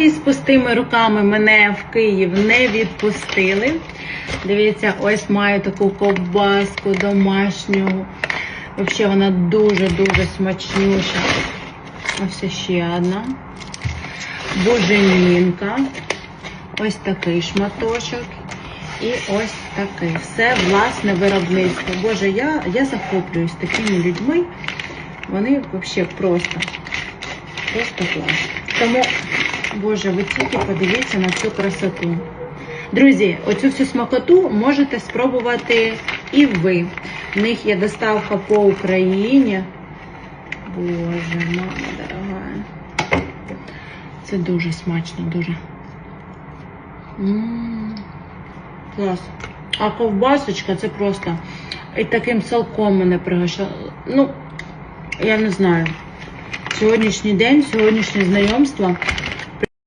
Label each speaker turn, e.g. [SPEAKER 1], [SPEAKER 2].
[SPEAKER 1] і з пустими руками мене в Київ не відпустили. Дивіться, ось маю таку ковбаску домашню. Взагалі вона дуже-дуже смачнюща. Ось ще одна. Буженінка. Ось такий шматочок. І ось такий. Все власне виробництво. Боже, я, я захоплююсь такими людьми. Вони взагалі просто. Просто клас. Тому, Боже, ви тільки подивіться на цю красоту. Друзі, оцю всю смакоту можете спробувати і ви. В них є доставка по Україні. Боже, мама дорога. Це дуже смачно, дуже. Клас. А ковбасочка це просто. І таким салком мене пригощало. Ну, я не знаю. Сьогоднішній день, сьогоднішнє знайомство